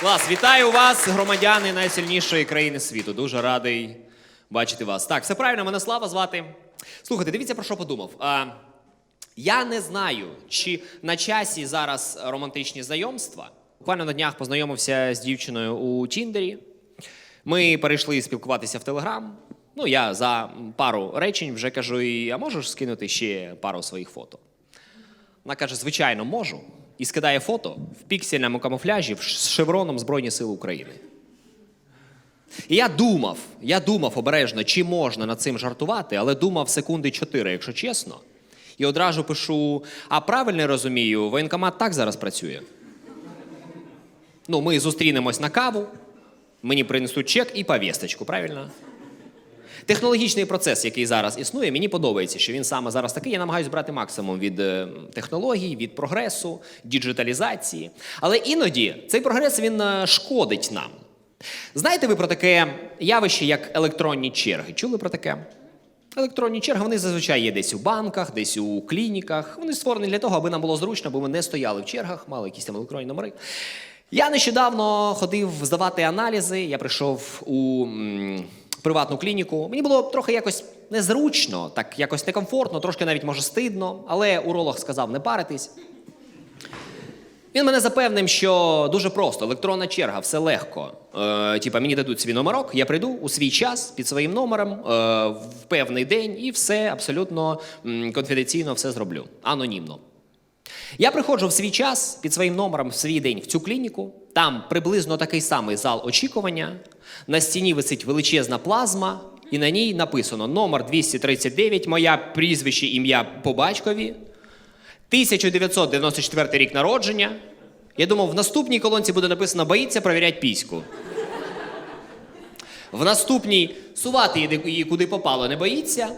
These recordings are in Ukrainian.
Клас, вітаю вас, громадяни найсильнішої країни світу. Дуже радий бачити вас. Так, все правильно, мене Слава звати. Слухайте, дивіться про що подумав. А, я не знаю, чи на часі зараз романтичні знайомства. Буквально на днях познайомився з дівчиною у Тіндері. Ми перейшли спілкуватися в Телеграм. Ну, я за пару речень вже кажу: «І, а можеш скинути ще пару своїх фото? Вона каже: звичайно, можу. І скидає фото в піксельному камуфляжі з шевроном Збройні Сили України. І я думав, я думав обережно, чи можна над цим жартувати, але думав секунди чотири, якщо чесно. І одразу пишу: а правильно розумію, воєнкомат так зараз працює. Ну, ми зустрінемось на каву, мені принесуть чек і повісточку, правильно? Технологічний процес, який зараз існує, мені подобається, що він саме зараз такий. Я намагаюся брати максимум від е, технологій, від прогресу, діджиталізації. Але іноді цей прогрес він е, шкодить нам. Знаєте ви про таке явище, як електронні черги? Чули про таке? Електронні черги вони зазвичай є десь у банках, десь у клініках. Вони створені для того, аби нам було зручно, бо ми не стояли в чергах, мали якісь там електронні номери. Я нещодавно ходив здавати аналізи. Я прийшов у приватну клініку. Мені було трохи якось незручно, так якось некомфортно, трошки навіть може стидно, але уролог сказав не паритись. Він мене запевнив, що дуже просто, електронна черга, все легко. Е, типа мені дадуть свій номерок, я прийду у свій час під своїм номером е, в певний день і все абсолютно конфіденційно все зроблю, анонімно. Я приходжу в свій час під своїм номером в свій день в цю клініку. Там приблизно такий самий зал очікування. На стіні висить величезна плазма, і на ній написано номер 239, моя прізвище, ім'я по батькові. 1994 рік народження. Я думав, в наступній колонці буде написано боїться провірять піську. В наступній сувати її куди попало, не боїться.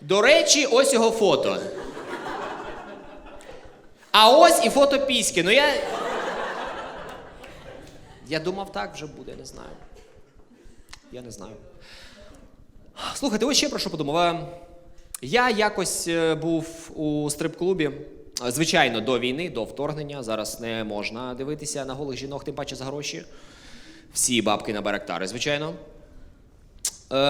До речі, ось його фото. А ось і фото піськи. Ну я. Я думав, так вже буде, не знаю. Я не знаю. Слухайте, ось ще про що подумав. Е, Я якось е, був у стрип-клубі. Е, Звичайно, до війни, до вторгнення. Зараз не можна дивитися на голих жінок, тим паче за гроші. Всі бабки на барактари, звичайно.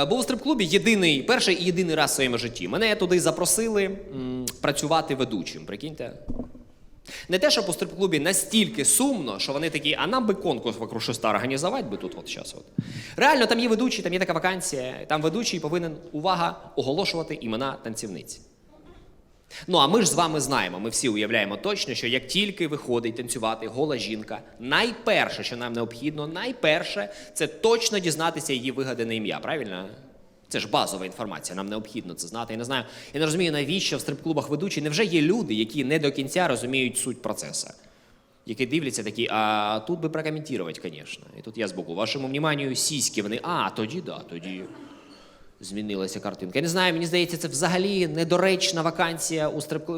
Був у стрип-клубі єдиний, перший і єдиний раз в своєму житті. Мене туди запросили працювати ведучим. Прикиньте. Не те, щоб у стрип-клубі настільки сумно, що вони такі, а нам би конкурс вокруг шеста організувати би тут от зараз. От. Реально, там є ведучий, там є така вакансія, там ведучий повинен, увага, оголошувати імена танцівниць. Ну, а ми ж з вами знаємо, ми всі уявляємо точно, що як тільки виходить танцювати гола жінка, найперше, що нам необхідно, найперше, це точно дізнатися її вигадане ім'я, правильно? Це ж базова інформація, нам необхідно це знати. Я не знаю, я не розумію, навіщо в стрип-клубах ведучі невже є люди, які не до кінця розуміють суть процесу. Які дивляться такі, а тут би прокоментувати, звісно. І тут я збоку. Вашому вниманню сіськи, вони, а, тоді да, тоді змінилася картинка. Я не знаю, мені здається, це взагалі недоречна вакансія у стрип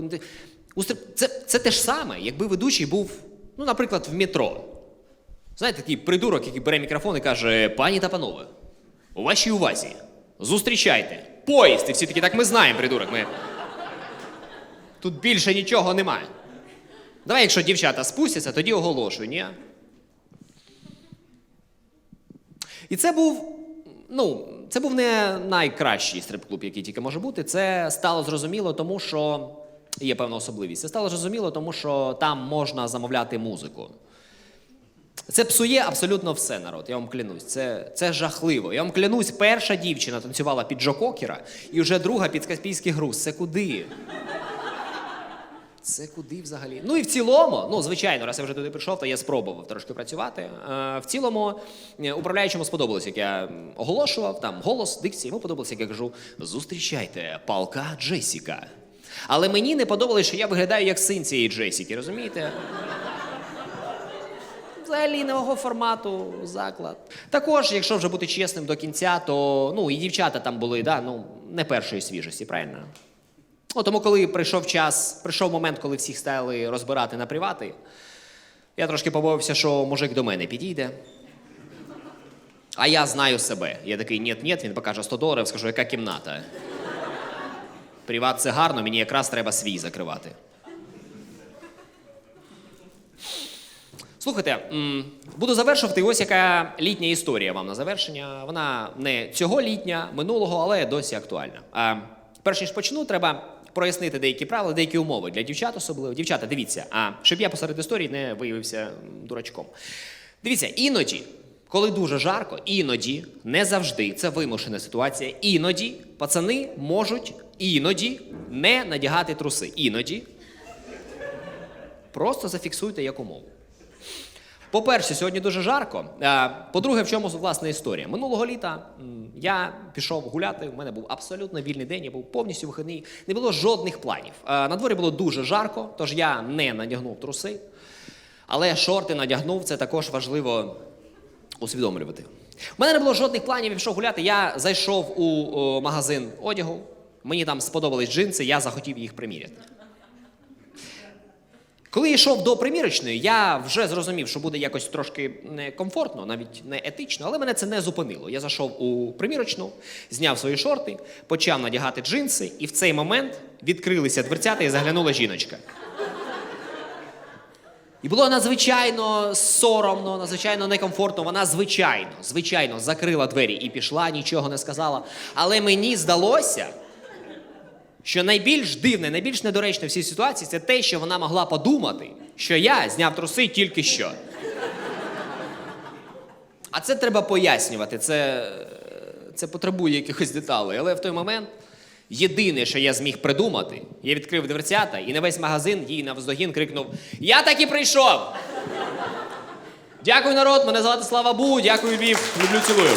у стрип... це, це те ж саме, якби ведучий був, ну, наприклад, в метро. Знаєте, такий придурок, який бере мікрофон і каже: пані та панове, у вашій увазі, зустрічайте, поїзд. І всі такі, так ми знаємо, придурок. Ми... Тут більше нічого немає. Давай, якщо дівчата спустяться, тоді оголошую, ні? І це був, ну, це був не найкращий стрип-клуб, який тільки може бути. Це стало зрозуміло, тому що є певна особливість. Це стало зрозуміло, тому що там можна замовляти музику. Це псує абсолютно все, народ. Я вам клянусь. Це, це жахливо. Я вам клянусь, перша дівчина танцювала під Джо Кокера, і вже друга під Каспійський груз. Це куди? Це куди взагалі? Ну і в цілому, ну звичайно, раз я вже туди прийшов, то я спробував трошки працювати. Е, в цілому, е, управляючому сподобалось, як я оголошував, там голос, дикція, йому подобалося, як я кажу: зустрічайте, палка Джесіка. Але мені не подобалось, що я виглядаю як син цієї Джесіки, розумієте? Взагалі нового формату заклад. Також, якщо вже бути чесним до кінця, то ну і дівчата там були, да, ну, не першої свіжості, правильно? Ну, тому, коли прийшов час, прийшов момент, коли всіх стали розбирати на привати, я трошки побоявся, що мужик до мене підійде. А я знаю себе. Я такий, ні, ні, він покаже 100 доларів, скажу, яка кімната. Приват це гарно, мені якраз треба свій закривати. Слухайте, буду завершувати. Ось яка літня історія вам на завершення. Вона не цього літня, минулого, але досі актуальна. А, перш ніж почну, треба прояснити деякі правила, деякі умови для дівчат особливо. Дівчата, дивіться, а щоб я посеред історії не виявився дурачком. Дивіться, іноді, коли дуже жарко, іноді, не завжди, це вимушена ситуація. Іноді пацани можуть іноді не надягати труси. Іноді. Просто зафіксуйте як умову. По-перше, сьогодні дуже жарко. По-друге, в чому власна історія? Минулого літа я пішов гуляти. У мене був абсолютно вільний день, я був повністю вихідний. Не було жодних планів. А, На дворі було дуже жарко, тож я не надягнув труси. Але шорти надягнув, це також важливо усвідомлювати. У мене не було жодних планів, я пішов гуляти. Я зайшов у магазин одягу. Мені там сподобались джинси, я захотів їх приміряти. Коли йшов до примірочної, я вже зрозумів, що буде якось трошки некомфортно, навіть не етично, але мене це не зупинило. Я зайшов у примірочну, зняв свої шорти, почав надягати джинси, і в цей момент відкрилися дверцята і заглянула жіночка. І було надзвичайно соромно, надзвичайно некомфортно. Вона звичайно, звичайно, закрила двері і пішла, нічого не сказала. Але мені здалося, що найбільш дивне, найбільш недоречне в цій ситуації це те, що вона могла подумати, що я зняв труси тільки що. А це треба пояснювати. Це, це потребує якихось деталей. Але в той момент єдине, що я зміг придумати, я відкрив дверцята і на весь магазин їй навздогін крикнув: Я так і прийшов! Дякую, народ! Мене звати Слава Бу, дякую, Львів. Люблю цілую.